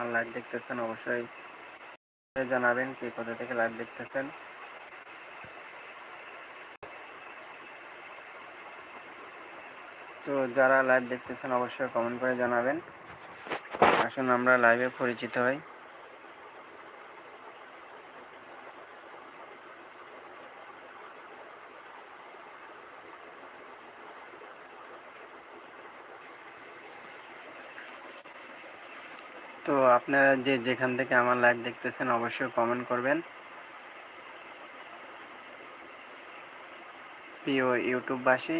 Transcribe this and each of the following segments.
আমার লাইভ দেখতেছেন, অবশ্যই জানাবেন কে কোথা থেকে লাইভ দেখতেছেন। তো যারা লাইভ দেখতেছেন, অবশ্যই কমেন্ট করে জানাবেন। আসুন আমরা লাইভে পরিচিত হই। তো আপনারা যে যেখান থেকে আমার লাইভ দেখতেছেন, অবশ্যই কমেন্ট করবেন। প্রিয় ইউটিউববাসী,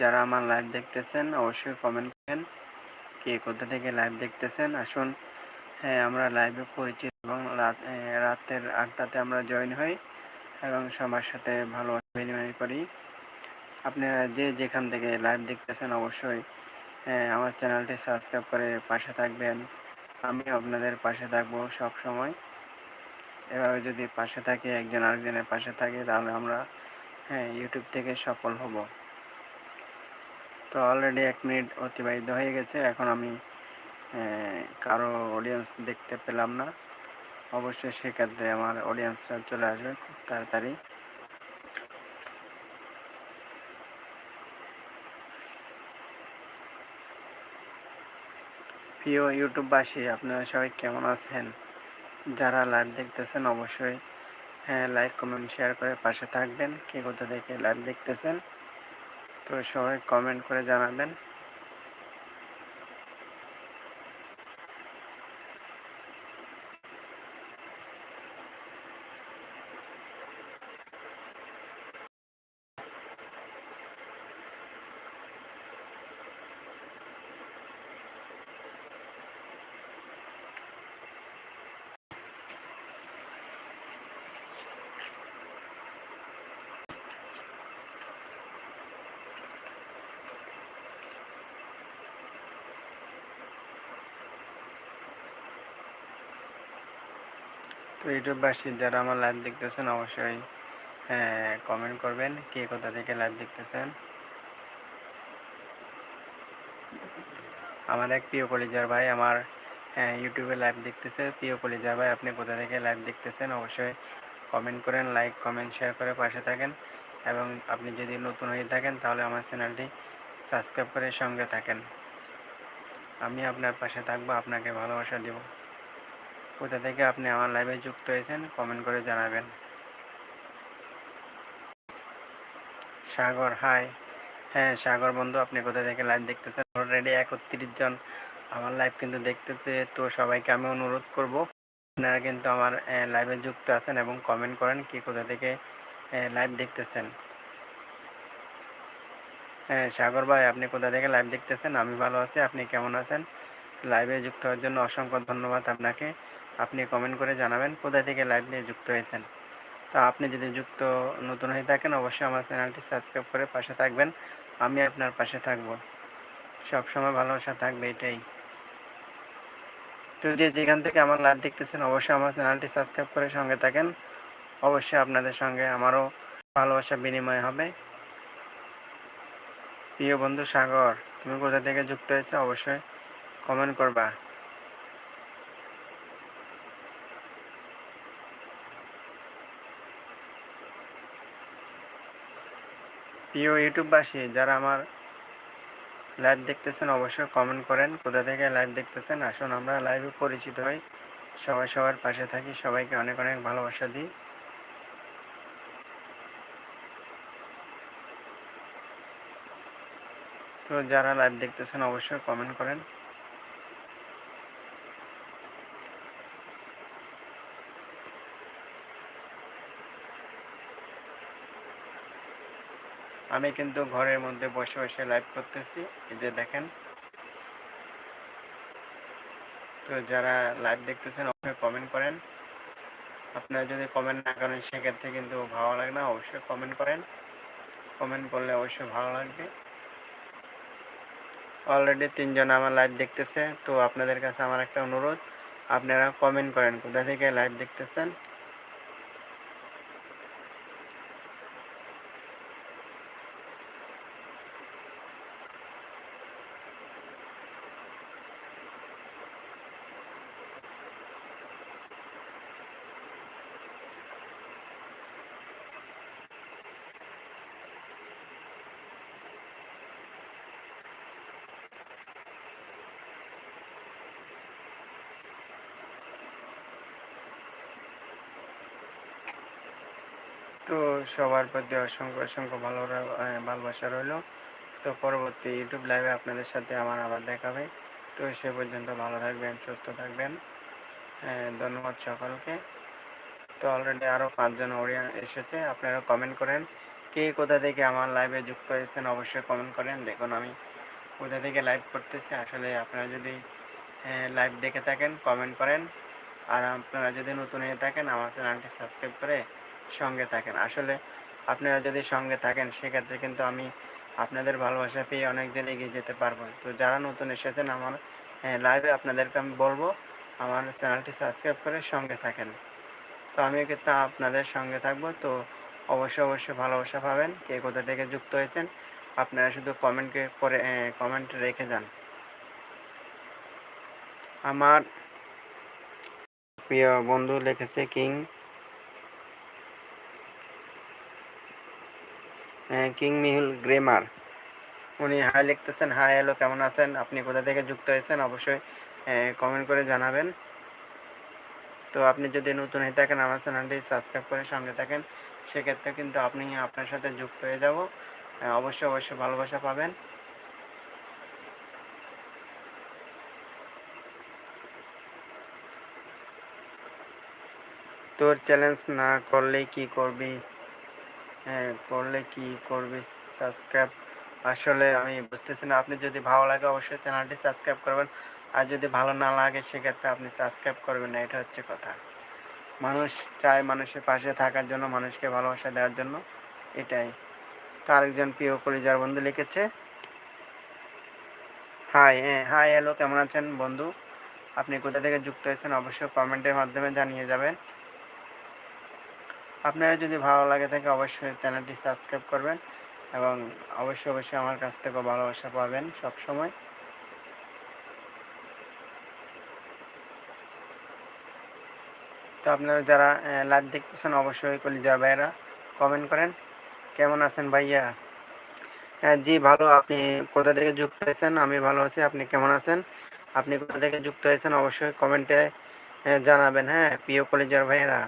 যারা আমার লাইভ দেখতেছেন, অবশ্যই কমেন্ট করেন কে কোথা থেকে লাইভ দেখতেছেন? আসুন হ্যাঁ আমরা লাইভে পরিচিত এবং রাত রাতের আটটাতে আমরা জয়েন হই এবং সবার সাথে ভালো বিনিময় করি। আপনারা যে যেখান থেকে লাইভ দেখতেছেন, অবশ্যই আমার চ্যানেলটি সাবস্ক্রাইব করে পাশে থাকবেন। আমি আপনাদের পাশে থাকব সব সময়। এভাবে যদি পাশে থাকি, একজন আরেকজনের পাশে থাকি, তাহলে আমরা হ্যাঁ ইউটিউব থেকে সফল হব। তো অলরেডি এক মিনিট অতিবাহিত হয়ে গেছে। এখন আমি কারও অডিয়েন্স দেখতে পেলাম না। অবশ্যই সেক্ষেত্রে আমার অডিয়েন্সরা চলে আসবে খুব তাড়াতাড়ি। প্রিয় ইউটিউববাসী, আপনারা সবাই কেমন আছেন? যারা লাইভ দেখতেছেন অবশ্যই হ্যাঁ লাইক কমেন্ট শেয়ার করে পাশে থাকবেন। কে কোথা থেকে লাইভ দেখতেছেন? তো সবাই কমেন্ট করে জানাবেন। তো ইউটিউববাসী যারা আমার লাইভ দেখতেছেন, অবশ্যই কমেন্ট করবেন কে কোথা থেকে লাইভ দেখতেছেন। আমার এক প্রিয় কলিজার ভাই আমার ইউটিউবে লাইভ দেখতেছে। প্রিয় কলিজার ভাই, আপনি কোথা থেকে লাইভ দেখতেছেন, অবশ্যই কমেন্ট করেন লাইক কমেন্ট শেয়ার করে পাশে থাকেন। এবং আপনি যদি নতুন হয়ে থাকেন, তাহলে আমার চ্যানেলটি সাবস্ক্রাইব করে সঙ্গে থাকেন। আমি আপনার পাশে থাকব, আপনাকে ভালোবাসা দেবো। কোথা থেকে আপনি আমার লাইভে যুক্ত হয়েছেন কমেন্ট করে জানাবেন। সাগর হাই হ্যাঁ সাগর বন্ধু, আপনি কোথা থেকে লাইভ দেখতেছেন? অলরেডি একত্রিশ জন আমার লাইভ কিন্তু দেখতেছে, তো সবাইকে আমি অনুরোধ করব, আপনারা কিন্তু আমার লাইভে যুক্ত আছেন এবং কমেন্ট করেন কি কোথা থেকে লাইভ দেখতেছেন। হ্যাঁ সাগর ভাই, আপনি কোথা থেকে লাইভ দেখতেছেন? আমি ভালো আছি, আপনি কেমন আছেন? লাইভে যুক্ত হওয়ার জন্য অসংখ্য ধন্যবাদ আপনাকে। আপনি কমেন্ট করে জানাবেন কোথায় থেকে লাইভ নিয়ে যুক্ত হয়েছেন। তা আপনি যদি যুক্ত নতুন হয়ে থাকেন, অবশ্যই আমার চ্যানেলটি সাবস্ক্রাইব করে পাশে থাকবেন। আমি আপনার পাশে থাকব। সবসময় ভালোবাসা থাকবে, এটাই। তো যে যেখান থেকে আমার লাইভ দেখতেছেন, অবশ্যই আমার চ্যানেলটি সাবস্ক্রাইব করে সঙ্গে থাকেন। অবশ্যই আপনাদের সঙ্গে আমারও ভালোবাসা বিনিময় হবে। প্রিয় বন্ধু সাগর, তুমি কোথা থেকে যুক্ত হয়েছে, অবশ্যই কমেন্ট করবা। প্রিয় ইউটিউববাসী, যারা আমার লাইভ দেখতেছেন অবশ্যই কমেন্ট করেন। কোথা থেকে লাইভ দেখতেছেন? আসুন, আমরা লাইভে পরিচিত হই। সবাই সবার পাশে থাকি, সবাইকে অনেক অনেক ভালোবাসা দিই। তো যারা লাইভ দেখতেছেন, অবশ্যই কমেন্ট করেন। আমি কিন্তু ঘরের মধ্যে বসে বসে লাইভ করতেছি। এই যে দেখেন। তো যারা লাইভ দেখতেছেন, অবশ্যই কমেন্ট করেন। আপনারা যদি কমেন্ট না করেন, সেক্ষেত্রে কিন্তু ভালো লাগে না, অবশ্যই কমেন্ট করেন। কমেন্ট করলে অবশ্যই ভালো লাগবে। অলরেডি তিনজন আমার লাইভ দেখতেছে, তো আপনাদের কাছে আমার একটা অনুরোধ। আপনারা কমেন্ট করেন, কোথা থেকে লাইভ দেখতেছেন? তো সবার প্রতি অসংখ্য অসংখ্য ভালো ভালোবাসা রইল। তো পরবর্তী ইউটিউব লাইভে আপনাদের সাথে আমার আবার দেখা হবে। তো সে পর্যন্ত ভালো থাকবেন, সুস্থ থাকবেন। ধন্যবাদ সকলকে। তো অলরেডি আরও পাঁচজন অডিয়েন্স এসেছে, আপনারা কমেন্ট করেন। কে কোথা থেকে আমার লাইভে যুক্ত হয়েছেন অবশ্যই কমেন্ট করেন। দেখুন আমি কোথা থেকে লাইভ করতেছি। আসলে আপনারা যদি লাইভ দেখে থাকেন কমেন্ট করেন। আর আপনারা যদি নতুন হয়ে থাকেন, আমার চ্যানেলটি সাবস্ক্রাইব করে সঙ্গে থাকেন। আসলে আপনারা যদি সঙ্গে থাকেন, সেক্ষেত্রে কিন্তু আমি আপনাদের ভালোবাসা পেয়ে অনেক দিন এগিয়ে যেতে পারব। তো যারা নতুন এসেছেন, আমার লাইভে আপনাদেরকে আমি বলব, আমার চ্যানেলটি সাবস্ক্রাইব করে সঙ্গে থাকেন। তো আমি কিন্তু আপনাদের সঙ্গে থাকব। তো অবশ্যই অবশ্যই ভালোবাসা পাবেন। কে কোথা থেকে যুক্ত হয়েছেন, আপনারা শুধু কমেন্টকে করে কমেন্ট রেখে যান। আমার প্রিয় বন্ধু লিখেছে, কিং কিং মিহুল গ্রেমার। উনি হাই লিখতেছেন, হাই, হ্যালো, কেমন আছেন? আপনি কোথা থেকে যুক্ত হয়েছেন? অবশ্যই কমেন্ট করে জানাবেন। তো আপনি যদি নতুন হয়ে থাকেন আমার চ্যানেলটি সাবস্ক্রাইব করে সঙ্গে থাকেন, সেক্ষেত্রে কিন্তু আপনি আপনার সাথে যুক্ত হয়ে যাব। অবশ্যই অবশ্যই ভালোবাসা পাবেন। তোর চ্যালেঞ্জ না করলে কি করবি? হ্যাঁ করলে কি করবে? সাবস্ক্রাইব আসলে আমি বুঝতেছি না। আপনি যদি ভালো লাগে অবশ্যই চ্যানেলটি সাবস্ক্রাইব করবেন। আর যদি ভালো না লাগে, সেক্ষেত্রে আপনি সাবস্ক্রাইব করবেন না। এটা হচ্ছে কথা। মানুষ চায় মানুষের পাশে থাকার জন্য, মানুষকে ভালোবাসা দেওয়ার জন্য। এটাই। তো আরেকজন প্রিয় কলিজার বন্ধু লিখেছে হাই হ্যাঁ হাই হ্যালো কেমন আছেন বন্ধু? আপনি কোথা থেকে যুক্ত হয়েছেন? অবশ্যই কমেন্টের মাধ্যমে জানিয়ে যাবেন। আপনারা যদি ভালো লাগে থাকে অবশ্যই চ্যানেলটি সাবস্ক্রাইব করবেন এবং অবশ্যই অবশ্যই আমার কাছ থেকে ভালোবাসা পাবেন সব সময় তো আপনারা যারা লাইভ দেখতেছেন, অবশ্যই কলিজার ভাইয়েরা কমেন্ট করেন। কেমন আছেন ভাইয়া? জি, ভালো। আপনি কোথা থেকে যুক্ত হয়েছেন? আমি ভালো আছি। আপনি কেমন আছেন? আপনি কোথা থেকে যুক্ত হয়েছেন? অবশ্যই কমেন্টে জানাবেন। হ্যাঁ প্রিয় কলেজার ভাইয়েরা।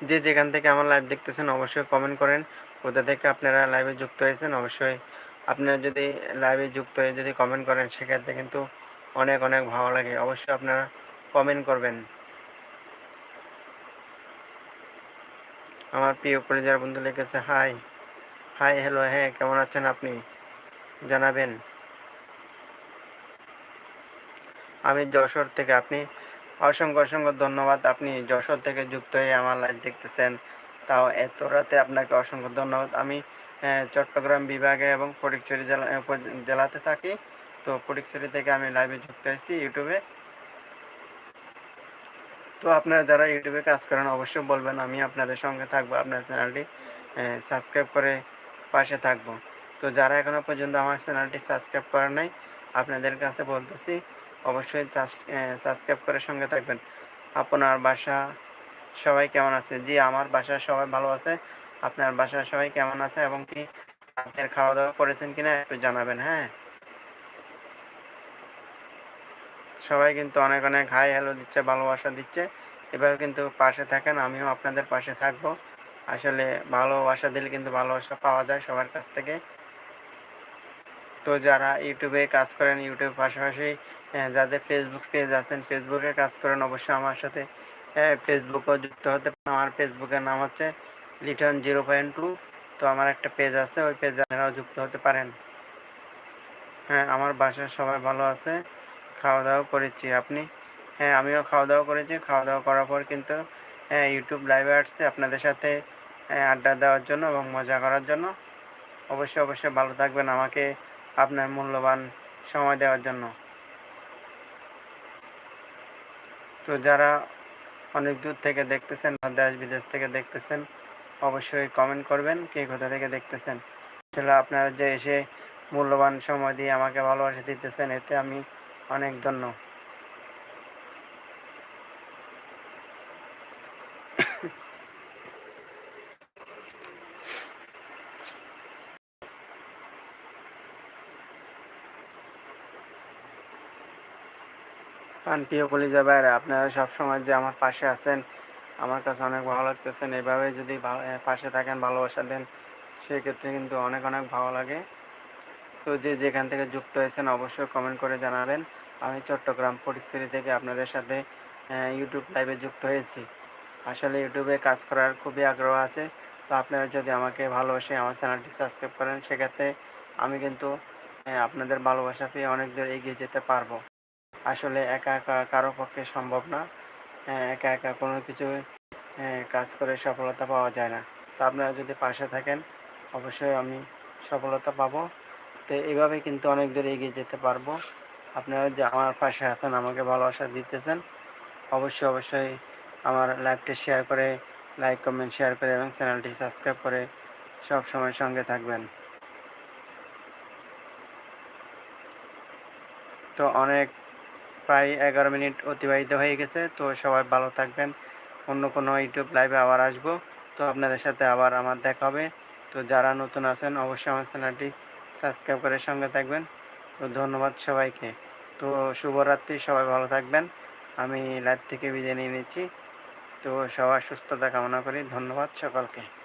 যে যেখান থেকে আমার লাইভ দেখতেছেন, অবশ্যই কমেন্ট করেন। কোথা থেকে আপনারা লাইভে যুক্ত হয়েছেন, অবশ্যই আপনারা যদি লাইভে যুক্ত হয়ে যদি কমেন্ট করেন, সেক্ষেত্রে কিন্তু অনেক অনেক ভালো লাগে। অবশ্যই আপনারা কমেন্ট করবেন। আমার প্রিয় কলেজার বন্ধু লিখেছে হাই হাই হ্যালো হ্যাঁ কেমন আছেন আপনি? জানাবেন। আমি যশোর থেকে, আপনি অসংখ্য অসংখ্য ধন্যবাদ। আপনি যশোর থেকে যুক্ত হয়ে আমার লাইভ দেখতেছেন। তাও এত রাতে আপনাকে অসংখ্য ধন্যবাদ। আমি চট্টগ্রাম বিভাগে এবং ফটিকছড়ি জেলা জেলাতে থাকি। তো ফটিকছড়ি থেকে আমি লাইভে যুক্ত হয়েছি ইউটিউবে তো আপনারা যারা ইউটিউবে কাজ করেন, অবশ্যই বলবেন, আমি আপনাদের সঙ্গে থাকব, আপনার চ্যানেলটি সাবস্ক্রাইব করে পাশে থাকব। তো যারা এখনও পর্যন্ত আমার চ্যানেলটি সাবস্ক্রাইব করেন নাই, আপনাদের কাছে বলতেছি অবশ্যই সাবস্ক্রাইব করে সঙ্গে থাকবেন। আপনার বাসা সবাই কেমন আছে? জি, আমার বাসার সবাই ভালো আছে। আপনার বাসার সবাই কেমন আছে এবং কি আপনার খাওয়া দাওয়া করেছেন কিনা একটু জানাবেন হ্যাঁ? সবাই কিন্তু অনেক অনেক হাই হ্যালো দিচ্ছে, ভালোবাসা দিচ্ছে। এভাবে কিন্তু পাশে থাকেন, আমিও আপনাদের পাশে থাকব। আসলে ভালোবাসা দিলে কিন্তু ভালোবাসা পাওয়া যায় সবার কাছ থেকে। তো যারা ইউটিউবে কাজ করেন ইউটিউব পাশাপাশি যাদের ফেসবুক পেজ আছেন ফেসবুকে কাজ করেন, অবশ্যই আমার সাথে ফেসবুকও যুক্ত হতে আমার ফেসবুকের নাম হচ্ছে লিটন জিরো পয়েন্ট টু তো আমার একটা পেজ আছে, ওই পেজে আপনারাও যুক্ত হতে পারেন। হ্যাঁ আমার বাসার সবাই ভালো আছে। খাওয়া দাওয়া করেছি আপনি? হ্যাঁ আমিও খাওয়া দাওয়া করেছি। খাওয়া দাওয়া করার পর কিন্তু হ্যাঁ ইউটিউব লাইভে আসছে আপনাদের সাথে আড্ডা দেওয়ার জন্য এবং মজা করার জন্য। অবশ্যই অবশ্যই ভালো থাকবেন। আমাকে আপনার মূল্যবান সময় দেওয়ার জন্য। তো যারা অনেক দূর থেকে দেখতেছেন বা দেশ বিদেশ থেকে দেখতেছেন, অবশ্যই কমেন্ট করবেন, কে কোথা থেকে দেখতেছেন। আসলে আপনারা যে এসে মূল্যবান সময় দিয়ে আমাকে ভালোবাসা দিতেছেন, এতে আমি অনেক ধন্য। প্রিয় কলিজা ভাইরা আপনারা সবসময় যে আমার পাশে আছেন, আমার কাছে অনেক ভালো লাগতেছেন এভাবে যদি পাশে থাকেন, ভালোবাসা দেন, সেক্ষেত্রে কিন্তু অনেক অনেক ভালো লাগে। তো যে যেখান থেকে যুক্ত হয়েছেন, অবশ্যই কমেন্ট করে জানাবেন। আমি চট্টগ্রাম ফটিকছড়ি থেকে আপনাদের সাথে ইউটিউব লাইভে যুক্ত হয়েছি। আসলে ইউটিউবে কাজ করার খুবই আগ্রহ আছে। তো আপনারা যদি আমাকে ভালোবাসে আমার চ্যানেলটি সাবস্ক্রাইব করেন, সেক্ষেত্রে আমি কিন্তু আপনাদের ভালোবাসা পেয়ে অনেক দূর এগিয়ে যেতে পারব। আসলে একা একা কারও পক্ষে সম্ভব না। আহ, একা একা কোনো কিছু কাজ করে সফলতা পাওয়া যায় না। তো আপনারা যদি পাশে থাকেন অবশ্যই আমি সফলতা পাবো। তো এইভাবে কিন্তু অনেক দূর এগিয়ে যেতে পারব। আপনারা যে আমার পাশে আছেন আমাকে ভালোবাসা দিতেছেন অবশ্যই অবশ্যই আমার লাইভটি শেয়ার করে লাইক কমেন্ট শেয়ার করে এবং চ্যানেলটি সাবস্ক্রাইব করে সব সময় সঙ্গে থাকবেন। তো অনেক প্রায় এগারো মিনিট অতিবাহিত হয়ে গেছে। তো সবাই ভালো থাকবেন। অন্য কোনো ইউটিউব লাইভে আবার আসব। তো আপনাদের সাথে আবার আমার দেখা হবে। তো যারা নতুন আছেন, অবশ্যই আমার চ্যানেলটি সাবস্ক্রাইব করে সঙ্গে থাকবেন। তো ধন্যবাদ সবাইকে। তো শুভরাত্রি, সবাই ভালো থাকবেন। আমি লাইভ থেকে বিদায় নিয়ে নিচ্ছি। তো সবার সুস্থতা কামনা করি। ধন্যবাদ সকলকে।